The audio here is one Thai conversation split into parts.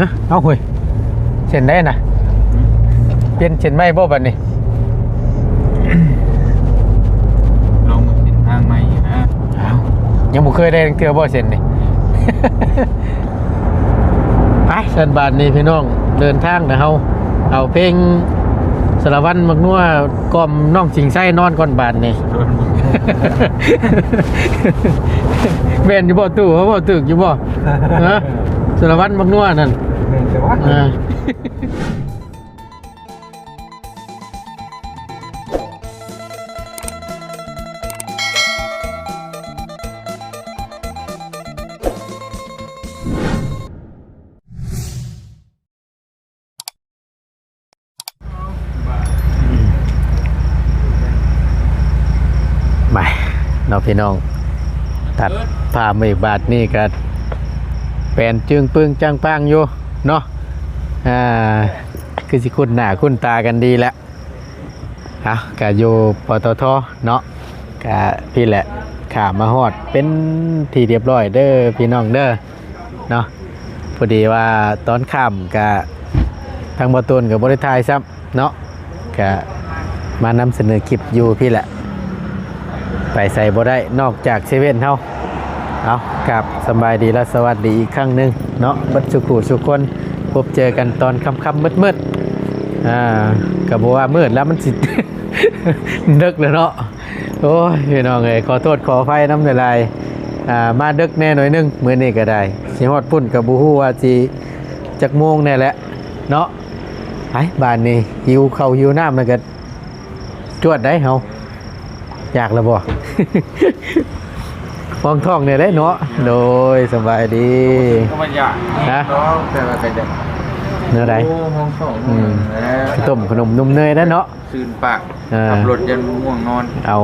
ฮะเอาหุยเส้นได้นะเปลี่ยนเส้นไหมบ่บัดนี้ลองมาเส้นทางใหม่นะเอายังบ่เคยได้เทื่อบ่เส้นนี่ ไปเส้นบาทนี้พี่น้องเดินทางนะเฮาเอาเพลงสารวัตรมักนัวกล่อมน้องสิงไส้นอนก่อนบาทนี่โดนมึงแม่นอยู่บ่ตู้เขาบ่ตึกอยู่บ่ฮะสารวัตรมักนัวนั่น แต่ว่าอ่าไปเนาะพี่น้อง ตัดผ้ามือบาทนี่ก็แปลนจึงปึ้งจังปังอยู่ เนาะอ่าคือสิคุณหน้าคุณตากันดีแล้วอะกะอยู่ปตทเนาะกะพี่แหละขามาฮอดเป็นที่เรียบร้อยเด้อพี่น้องเด้อเนาะพอดีว่าตอนค่ำกะทางบตุนกับบริทายซ้ำเนาะกะมานำเสนอคลิปอยู่พี่แหละ ไปใส่บ่ได้นอกจากเซเว่นเฮา เอากับสบายดีและสวัสดีอีกครั้งหนึ่งเนาะบัดสุขุสุคนพบเจอกันตอนค่ำๆมืดๆอ่าก็บ่ว่ามืดแล้วมันสิดึกแล้วเนาะโอ้ยพี่น้องเอ้ยขอโทษขออภัยน้ำลายอ่ามาดึกแน่หน่อยนึงมื้อนี้ก็ได้สิฮอดพุ่นก็บ่ฮู้ว่าสิจักโมงแน่แหละเนาะไปบ้านนี้หิวข้าวหิวน้ำแล้วก็จวดได้เฮาอยากแล้วบ่ ฟองท้องเนี่ยได้เนาะโดยสบายดีก็มันอยากฮะแล้วแต่ว่าเป็นเด็กเนื้อใดโอ้ห้องสองอืมแล้วข้าวต้มขนมนมเนยได้เนาะซื่นปากอ่าขับรถยันง่วงนอน เอา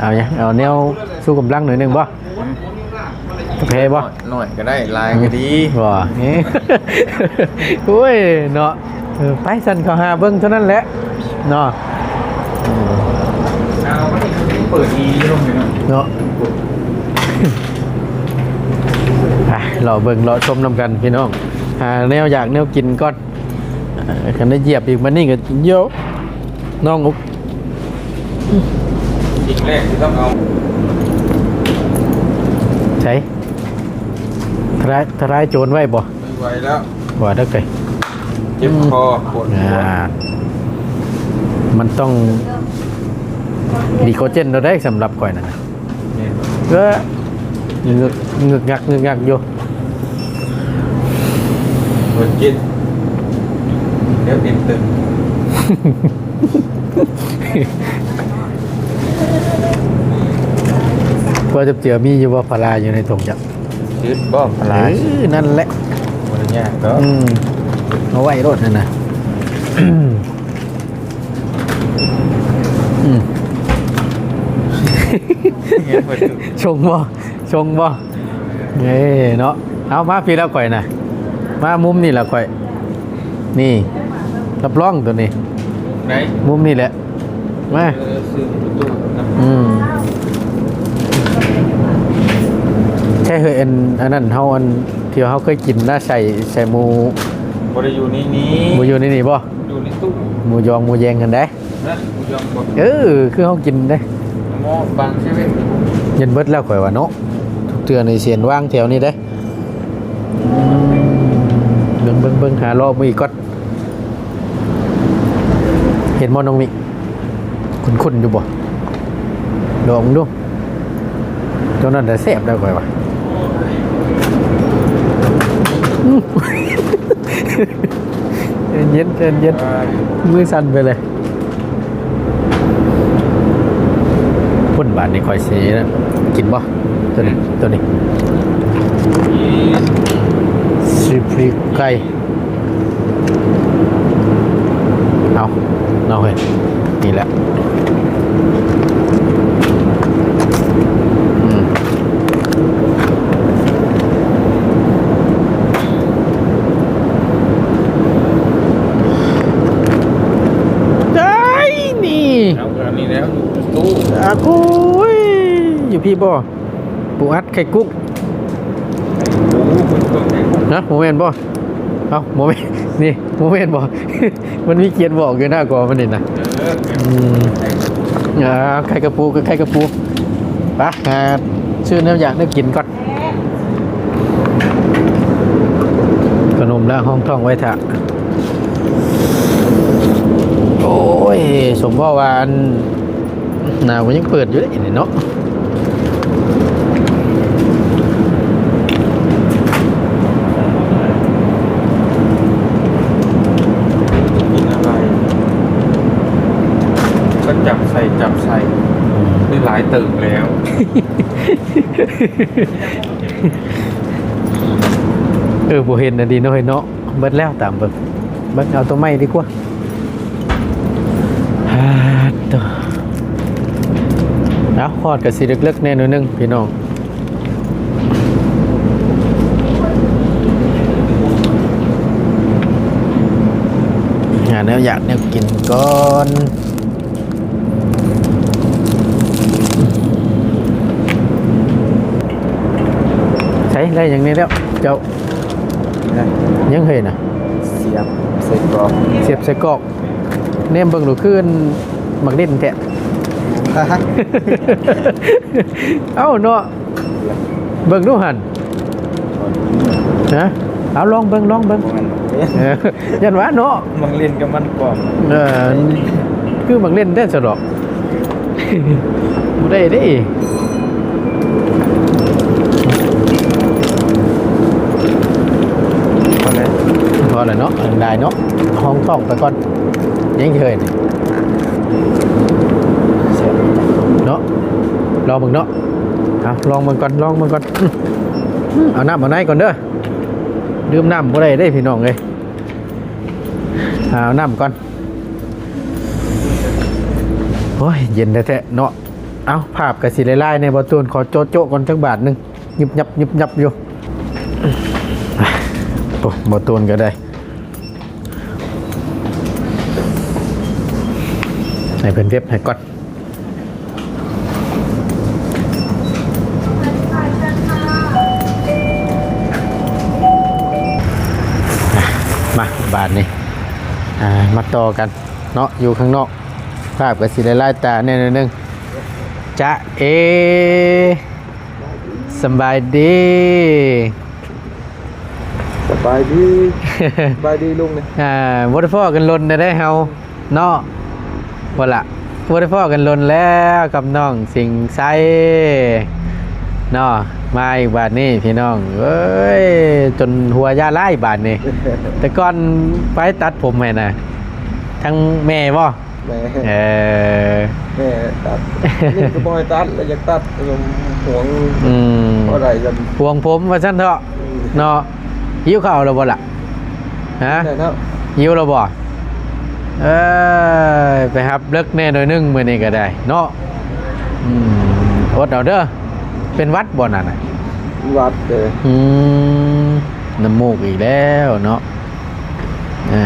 เอาเนี่ยเอาแนวสู้กำลังหน่อยหนึงบ่กาแฟบ่หน่อยก็ได้ลายก็ดีบ่นี่โอ้ยเนาะเออไปสั่นเขาหาเบิ่งเท่านั้นแหละเนาะอืมเอาไม่ได้เปิดอีลงไปหน่อยเนาะอะ เราเบิ่งเราชมนำกันพี่น้องหาแนวอยากแนวกินก็คันได้เหยียบอีกมันนี่ก็เยอะน้องอุกสิ่งแรกที่ต้องเอาใช้ทรายทรายโจรไว้บ่ไม่ไหวแล้วบ่ได้เคยเจ็บคอปวดหัอ่าวมันต้องดีโคเจนเราได้สำหรับก่อยนะเนี่ ยก็เงึกเงึกงักเงึกงักอยู่ปวดจิตเดี๋ยวเป็นตึงก็จะเจอมีอยู่ว่าพาราอยู่ในถุงจับยืดบ่พลายเออนั่นแหละวันนี้ก็อืมเอาไว้รถนั่นนะอืมเงี้ยเปิดจุดชงบ่ ชงบ่เอ้เนาะเอามาพี่แล้วก่อยนะมามุมนี่แหละก่อย นี่รับรองตัวนี้ไหนมุมนี่แหละมาเออซื้อประตูนะอืมใช่เฮยอันอันนั้นเฮาอันที่เฮาเคยกินน่าใส่ใส่หมูบริยูนี่นี้หมูอยู่ในนี่บ่อยู่ในตู้หมูยองหมูแยงกันได้นะกูยอมบอกเออคือเฮากินได้หมอบางเซเว่นเย็นเบิดแล้วข่อยว่าเนาะทุกเตือนในเสียนว่างแถวนี้ได้เบิ่งเบิ่งเบิ่งหารอบมืออีกก่อนเห็นบ่น้องมิคุ้นๆอยู่บ่ลองดูตัวนั้นแต่แซ่บได้ข่อยว่าอื้อเย็นเย็นเย็นมือสั่นไปเลยพุ่ นบาทนี่ข่อยสีนะกินบ่ตัวนี้ตัวนี้สิพริกไก่เอาเอาเฮ้ยนี่แหละอืมได้นี่ เอาอันนี้แล้วอยู่ตู้ อากุยอยู่ พี่บ่ปูอัดไข่กุ๊กโอ้โหคุณต้องใช้นะโมเมนบ่เอ้าโมเมนต์นี่โมเมนต์บอกมันมีเขียนบอกอยู่หน้ากอมันนี่นะเอออืมอ่าไข่กระปูก็ไข่กระปูไปหาชื่อน้ำอยากได้กินก่อนขนมแล้วห้องท่องไว้เถอะโอ้ยสมพ่อวาอันหนาวมันยังเปิดอยู่เลยนี่เนาะ กินอะไร ก็จับใส่จับใส่ได้หลาย ตึกแล้ว เออบ่เห็นนะดีเนาะเฮ้ยเนาะเบิดแล้วตามเบิ่งเบิ่งเอาตัวไม้ดีกว่าฮ่าตัวเอาฮอดกับสีเล็กๆแน่นอยหนึงพี่น้องหาแนวอยากแนวกินก่อน ได้อย่างนี้แล้ว เจ้ายังเห็นอะเสียบใส่กรอบเสียบใส่กรอกเนมเบิ่งดูขึ้นมักเล่นแท้เอ้าเนาะเบิ่งดูหันนะเอาลองเบิ่งลองเบิ่งเออยันว่าเนาะมังเล่นกับมันกรอบเออคือมักเล่นได้สะดอกบ่ได้เด้ พอแล้ว พอแล้วเนาะ ได้เนาะห้องท่องไปก่อนยังเคยเสียเนาะลองเบิ่งเนาะเอาลองเบิ่งก่อนลองเบิ่งก่อนอื้ออื้อเอาน้ำมาในก่อนเด้อดื่มน้ำบ่ได้เด้พี่น้องเอ้ยเอาน้ำก่อนโอ้ยเย็นแท้ๆเนาะเอาภาพกับสีลายๆในบอตูนขอโจโจก่อนจักบาทหนึงยิบยับยิบยับอยู่โอ้บอตูนก็ได้ ให้เป็นเว็บให้ก่อนอะมาบาทนี้อ่ามาต่อกัน เนาะอยู่ข้างนอกภาพกับสีไล่ตาแน่นอนหนึงจะเอสำบายดีสบายดีสบายดีลุงเนี่ยอ่าบ่ได้พ่อกันลนได้ได้เฮาเนาะ บ่ล่ะบ่ได้พ่อกันลนแล้วกับน้องสิงไซเนาะมาอีกบาทนี้พี่น้องเอ้ยจนหัวยาไล่บาทนี้แต่ก่อนไปตัดผมแม่น่ะทั้งแม่บ่แม่เออแม่ตัดนี่ก็บอยตัดแล้วอยากตัดลมห่วงอืมเพราะอะไรกันพวงผมว่าซั่นเถอะเนาะหิวข้าวแล้วบ่ล่ะฮะแต่เนาะหิวแล้วบ่ เอ้ยไปหับเลิกแน่หน่อยหนึงมื้อนี้ก็ได้เนาะอืมอดเอาเด้อเป็นหวัดบ่นั่นน่ะวัดเลยอืมน้ำมูกอีกแล้วเนาะอ่า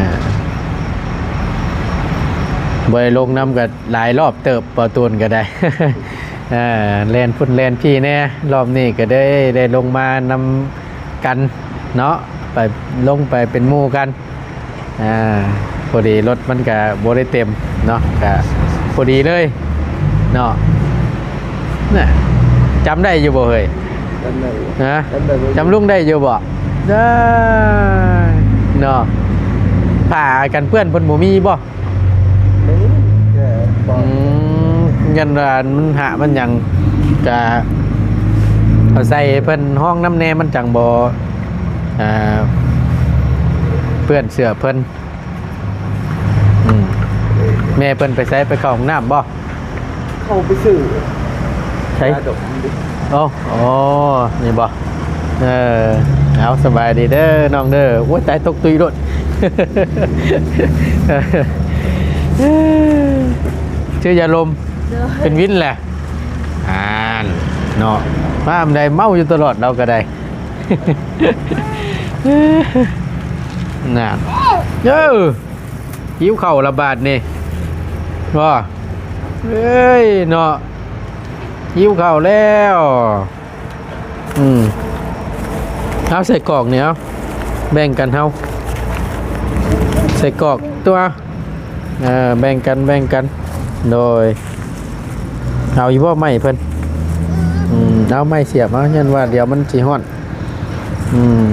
บ่ได้ลงน้ำก็หลายรอบเติบประตูนก็ได้ อ่าแลนพุ่นแลนพี่แน่รอบนี้ก็ได้ได้ลงมานำกัน เนาะไปลงไปเป็นหมู่กันอ่าพ อดีรถมันก็บ่ได้เต็มเนาะก็พอดีเลยเนาะน่ะจำได้อยู่บ่เฮ้ยกันไหนนะกันไหนจำลุงได้อยู่บ่ได้เนาะผ่ากันเพื่อนเพิ่นบ่มีบ่นี่แกบออืกมยันว่ามันหามันหยังจะเอาใส่เพิ่นห้องน้ำแน่มันจังบ่อ่าเพื่อนเสื้อเพิ่น อืมแม่เพิ่นไปใส่ไปเข้าห้องน้ำบ่เข้าไปซื้อใช่ยาดมดิโอ้โอ้นี่บ่เออเอาสบายดีเด้อน้องเด้อโอ้ยตายตกตุยรถ ชื่อยาลมเป็นวินแหละอ่านเนาะมาอำใดเมาอยู่ตลอดเราก็ได้ น่ะเออ หิวเข่าระบาดนี่ว่าเอ้ยเนาะหิวเข่าแล้ว อืมเอาใส่กล่องเนี่ยเอาแบ่งกันเฮาใส่กรอกตัวเออแบ่งกันแบ่งกัน โดยเอาอีบ่ไม่เพิ่นอืมเอาไม่เสียบมายันว่าเดี๋ยวมันสิฮ้อน อืม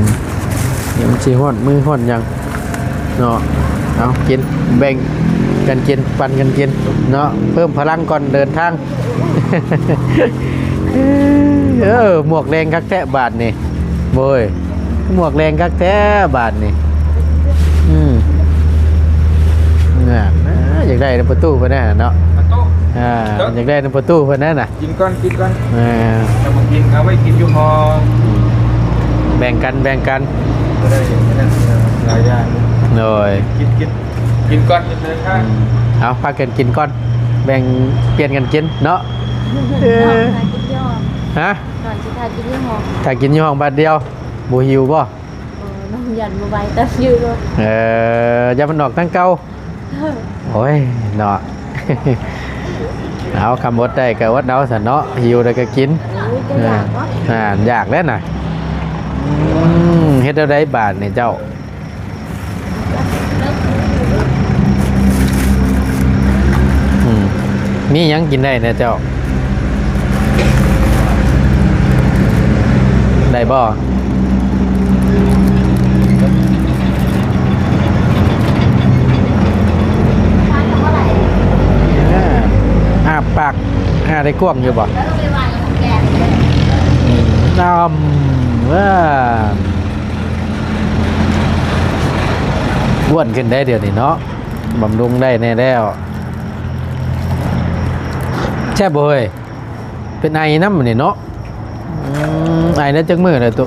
เดี๋ยวมันสิฮ้อนมือฮ้อนยัง เนาะเอากินแบ่งกันกินปันกันกินเนาะเพิ่มพลังก่อนเดินทางเออหมวกแรงคักแท้บาทนี่โบยหมวกแรงคักแท้บาทนี่อืมเนี่ยนะอยากได้ในประตูเพื่อนแน่เนาะมาโต๊ะอ่าอยากได้ในประตูเพื่อนแน่น่ะกินก่อนกินก่อนเออจะมากินเอาไว้กินอยู่ห้องแบ่งกันแบ่งกันก็ได้อย่างนั้นหลายอย่าง โดย กินกินกินก่อนจะเดินทางเอาพากันกินก่อน แบ่งเปลี่ยนกันกินเนาะเอหออมทานกินยี่ห้อฮะหนอนชิทานกินยี่ห้อถ้ากินอยู่ห้องบาทเดียวบูหิวบ่เออน้องยันมาไว้แต่ยืดเลยเอออย่ามันออกทั้งเก่าโอ้ยเนาะเอาคำวดได้ก็วัดเอาสันเนาะหิวได้ก็กินอุ้ยจะอยากวะอ่าอยากแล้วน่ะอืมเฮ็ดเอาได้บาทนี่เจ้า อืม มีหยังกินได้นะเจ้า ได้บ่ทานเท่าไหร่อ่าอาปากหาได้กว้างอยู่บ่แล้วเราไปวางกับแกงดำว่าอ้วนขึ้นได้เดี๋ยวนี้เนาะบำรุงได้แน่แล้ว แช่บเฮ้ยเป็นไอน้ำมันนี่เนาะอืมไอได้จังมือเลยตุ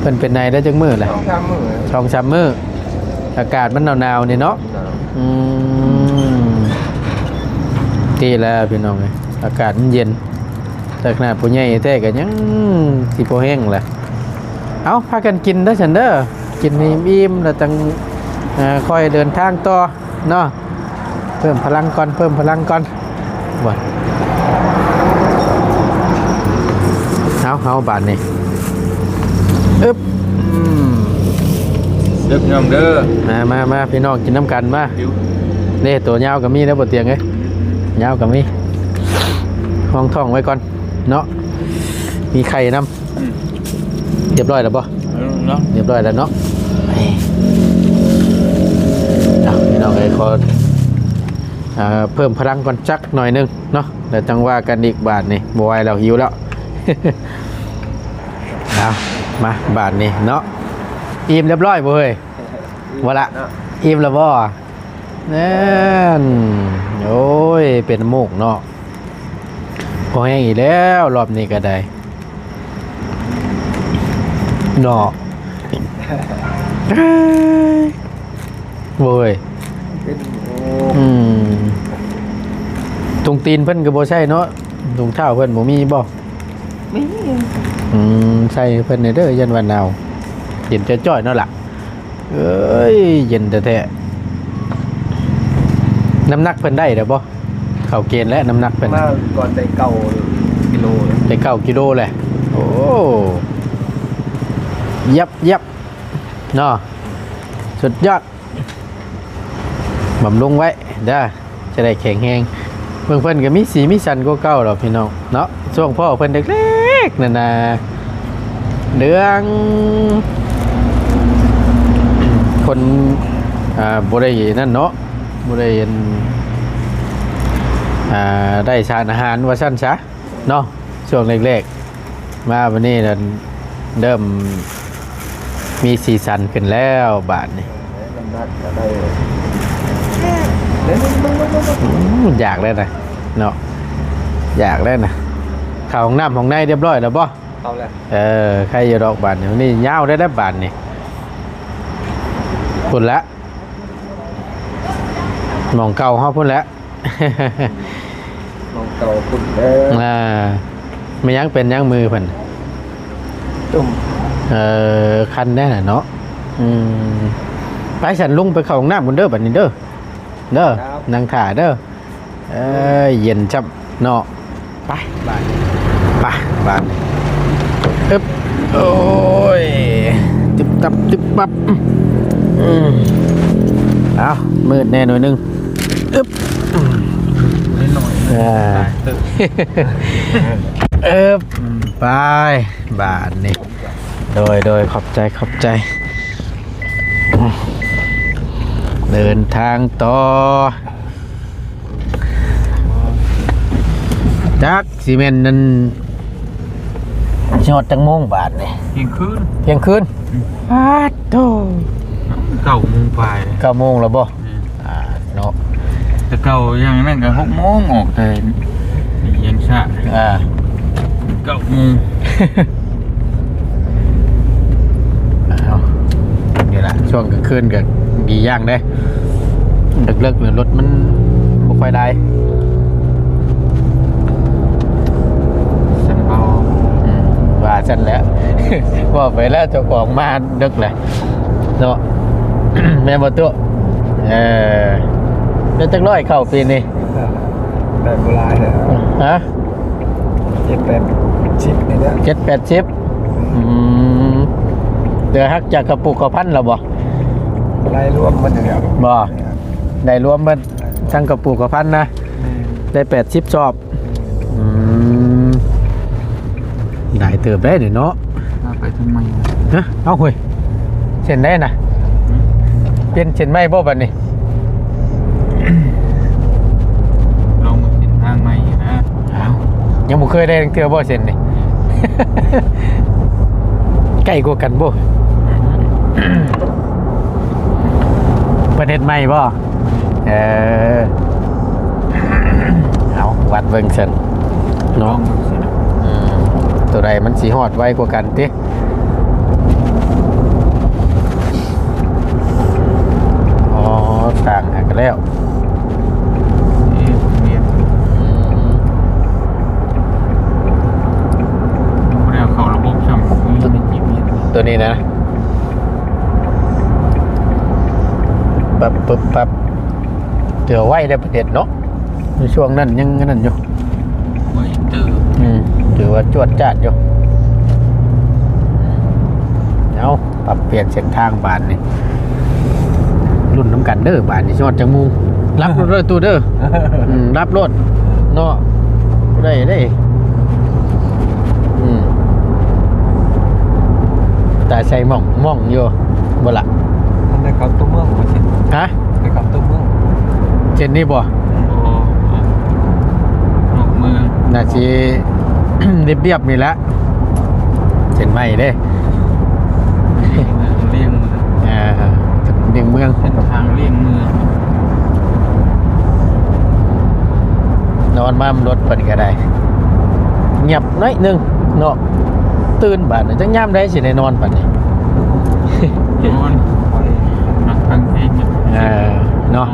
เพิ่นเป็นไอได้จังมือเลยต้องทำมือช่องชามมืออากาศมันหนาวๆนี่เนาะอืมดีแล้วพี่น้องเอ้ยอากาศมันเย็นแต่ขนาดผู้ใหญ่แท้ก็ยังสิบ่แห้งแหละเอาพากันกินเด้อฉันเด้อกินให้อิ่มแล้วจังเอ่อค่อยเดินทางต่อเนาะเพิ่มพลังก่อนเพิ่มพลังก่อน บ่เอาเอาบาดนี่อึ๊บอืมเด็กยอมเด้อมามามาพี่น้องกินน้ำกันมาดิวนี่ตัวยาวก็มีแล้วบนเตียงเอ้ยยาวก็มีห้องท่องไว้ก่อน เนาะมีไข่น้ำเรียบร้อยแล้วปะเนาะเรียบร้อยแล้วเนาะเอาพี่น้องเอ้ยขออ่า เพิ่มพลังก่อนจักหน่อยหนึงเนาะเดี๋ยวจังว่ากันอีกบาทนี่บไหวแล้วหิวแล้วเอามาบาทนี่เนาะอิ่มเรียบร้อยบ่เฮ้ยว่าละอิ่มแล้วบ่นั่นโอ้ยเป็นน้ำมูกเนาะพอแห้งอีกแล้วรอบนี้ก็ได้เนาะโว้ยเป็นโอ้อืม ตรงตีนเพิ่นก็บ่ใช่เนาะตรงเท้าเพิ่นบ่มีบ่ไม่อืมใช่เพิ่นในเด้อยันวันหนาวเย็นจะจ้อยๆเนาะล่ะเอ้ยเย็นแท้ๆน้ำหนักเพิ่นได้เด้อบ่เข้าเกณฑ์แล้วน้ำหนักเพิ่นมาก่อนได้เก่ากิโลเลยได้เก้ากิโลแหละโอ้ยับยับเนาะสุดยอดบำรุงไว้เด้อจะได้แข็งแรง เพิ่นเพิ่นก็มีสีมีสันกว่าเก่าดอกพี่น้องเนาะช่วงพ่อเพิ่นเด็กๆนั่นนะเดืองคนอ่าบ่ได้นั่นเนาะบ่ได้เห็นอ่าได้สารอาหารว่าซั่นซะเนาะช่วงแรกๆมาวันนี้นั่นเริ่มมีสีสันขึ้นแล้วบาดนี้ อยากเลยนะเนาะอยากเลยนะเข้าห้องน้ำของในเรียบร้อยแล้วบ่เอาแหละเออใครจะดอกบานนี่นี่ยาวได้ได้บานนี่พุ่นละมองเก่าเขาพุ่นละมองเก่าคุณเด้ออ่าไม่ยั้งเป็นยั้งมือพิ่นตุ่มเออคันแน่น่ะเนาะอืมไปฉันลุงไปเข้าห้องน้ำบนเด้อบัดนี้เด้อ เด้อนั่งถ่าเด้อเอ้ยเย็นจับเนาะไปบานไปบานอึ๊บโอ้ยตึบตับตึบปับอืมเอามืดแน่หน่อยหนึงอึ๊บ นิดหน่อยอ่าตึกเอิบไปบาทนี่โดยโดยขอบใจขอบใจ เดินทางต่อจักซีเมนต์นั้นชอดจังโมงบาทนี่เที่ยงคืนเที่ยงคืนบาทโตเก้าโมงไปเก้าโมงแล้วบ่อ่าเนาะแต่เก่าอย่างนั้นก็หกโมงออกแต่ยังช้าอ่าเก้าโมง เอานี่แหละ ช่วงกลางคืนกับดีย่างได้ดึกเลิกหรือรถมันบ่ค่อยได้ฉันเอาอืมว่าฉันแหล้วว่าไปแล้วเจ้าของมาดึกแหละเนาะแม่บ่ตัวเออเดี๋ยวจักร้อยเข้าปีนี้ได้โบราณเลยฮะเจ็ดแปดชิปนี่แหละเจ็ดแปดสิบอืมเดี๋ยวฮักจากกระปุกกระพันแล้วบ่รายรวมมันอย่างเดียวบ่ได้รวมมันทั้งกระปุกกระพันนะ ได้แปดสิบชอบอืมได้เติบได้เดี๋ยวเนาะไปทำไมฮะเอาเฮ้ยเช่นได้นะเปลี่ยนเช่นไม่บ่บัดนี้ลองมาเส้นทางใหม่นะเอายังบ่เคยได้เทื่อบ่เช่นนี่ใกล้กว่ากันบ่ ประเทศใหม่บ่เออเอาวัดเบิ่งเช่นเนาะตัวใดมันสีหอดไว้กว่ากันติอ๋อต่างกันแล้วตัวนี้นะ ปับปับปับเจอไว้ได้ประเด็ดเนาะในช่วงนั้นยังนั่นอยู่ไว้ตื่นอืมถือว่าจวดจ้าดอยู่เอาปรับเปลี่ยนเส้นทางบานนี่รุ่นน้ำกันเด้อบานนี่ชอดจังมุงรับรถเลยตูเด้ออืมรับรถเนาะได้ได้อืมแต่ใส่หม่องหม่องอยู่บ่ละ มันได้เข้าตัวเมืองมาเส้นฮะได้เข้าตัวเมืองเจนนี่บ่โอ้ออกเมืองน่าสิเรียบๆนี่แหละเจนไม่เด้เลี่ยงเมืองอ่าเดียงเมืองเส้นทางเลี่ยงเมืองนอนมามรถเปินก็ได้เงียบน้อยหนึงเนาะตื่นบาดนี้จังย่ามได้สิได้นอนบัดนี้นอนนัก ฟังเพลงเนี่ยเออเนาะ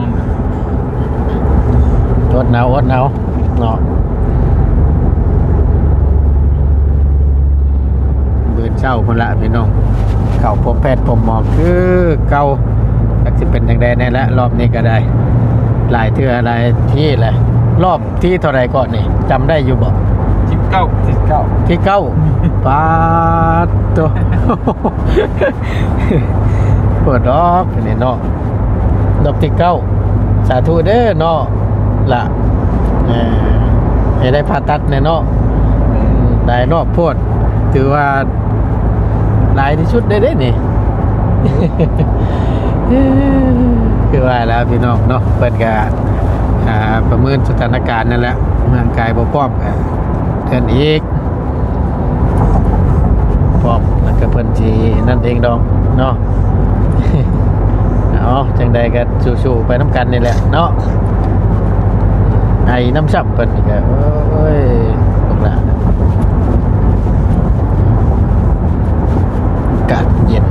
อดหนาวอดหนาวเนาะบืนเช้าคนละพี่น้อง เข้าพบแพทย์ผมหมอคือเก่าสักสิเป็นจังใดแน่และรอบนี้ก็ได้ หลายเทื่อหลายที่แหละรอบที่เท่าไรก่อนนี่จำได้อยู่บ่สิบเก้าสิบเก้าที่เก้าปาดตัว เปิดดอกนี่เนาะดอกที่เก้าสาธุเด้อเนาะละเออให้ได้ผ่าตัดแน่เนาะอืมได้นอกโพดถือว่าหลายที่สุดได้เด้นี่คือว่าแล้วพี่น้องเนาะเปิดกาประเมินสถานการณ์นั่นแหละร่างกายบ่พร้อมก็เทือนอีกพร้อมแล้วก็เพิ่นสินั่นเองดอกเนาะ เอาจังใดก็สู้ๆไปน้ำกันนี่แหละเนาะไอ้น้ำซ้ำเพิ่นนี่ก็โอ้ยลูกหลานอากาศเย็น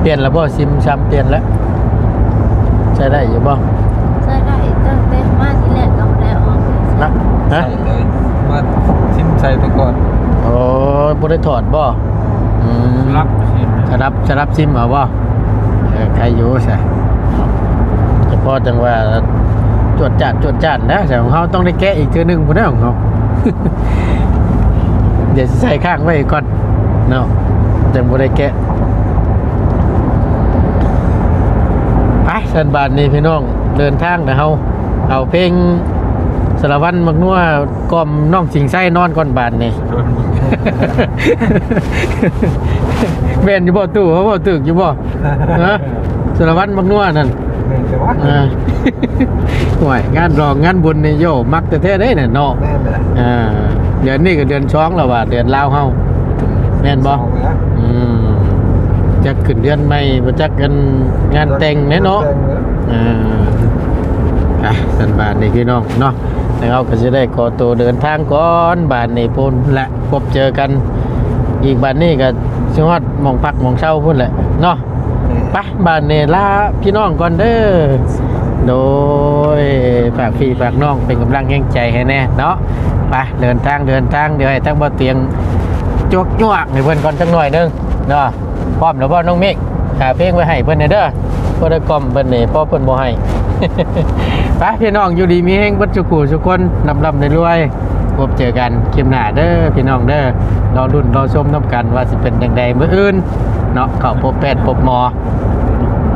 เปลี่ยนแล้วบ่ซิมซ้ำเปลี่ยนแล้วใช้ได้อยู่บ่ใช่ได้ตั้งแต่มาที่แรกก็บ่ได้ออกเลยนะฮะใส่เลยมาชิมใส่ไปก่อน โอ้ยบ่ได้ถอดบ่อืมรับเห็นไหมจะรับจะรับซิมเอาบ่เออใครอยู่ใช่เฉพาะจังว่าจวดจัดจวดจัดนะแต่ของเขาต้องได้แกะอีกเทื่อหนึงพุ่นนะของเขา เดี๋ยวสิใส่ข้างไว้ก่อนเนาะจังบ่ได้แกะไปสันบาทนี่พี่น้องเดินทางนะเฮาเอาเพลงสารวัตรมักนัวกล่อมน้องสิงไส้นอนก่อนบาทนี่ แม่นอยู่บ่ตู้เขาบ่ตึกอยู่บ่ฮะสารวัตรมักนัวนั่นแม่นแต่ว่าอ่าห่วยงานรองงานบุญนี่โยมักแต่แท้ได้เนี่ยเนาะแม่นไปละอ่าเดือนนี้ก็เดือนช้องแล้วว่าเดือนลาวเฮาแม่นบ่ สองแล้วอืมจักขึ้นเดือนใหม่บ่จักกันงานแต่งแน่เนาะ แต่งแล้ว อ่าอะสันบาทนี่พี่น้องเนาะ แล้วเราก็จะได้ขอตัวเดินทางก่อนบาทนี่พุ่นและพบเจอกัน อีกบาทนี้ก็สิฮอดมองพักมองเช่าพุ่นแหละเนาะไปบ้านเนลาพี่น้องก่อนเด้อโดยฝากพี่ฝากน้องเป็นกำลังแห่งใจให้แน่เนาะไปเดินทางเดินทางเดี๋ยวให้ทั้งบ่เตียงจวกจวกให้เพิ่อนก่อนจังหน่อยหนึงเนาะพร้อมแล้วบ่น้องเมฆหาเพลงไว้ให้เพิ่อนเด้อเพิ่อนกล่อมเพิ่อนนี่พ่อเพิ่อนบ่ให้ ไปพี่น้องอยู่ดีมีแห้งบัตจุกูทุกคนนำลำได้รวยพบเจอกันเข้มหนาเด้อพี่น้องเด้อรอรุ่นรอชมน้ำกันว่าสิเป็นอย่างใดเมื่ออื่นเนาะเขาพบแปดพบหมอ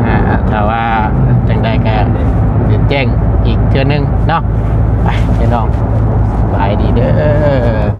อ่าถ้าว่าจังใดกันเดือดแจ้งอีกเทื่อนึงเนาะไปพี่น้องสบายดีเด้อ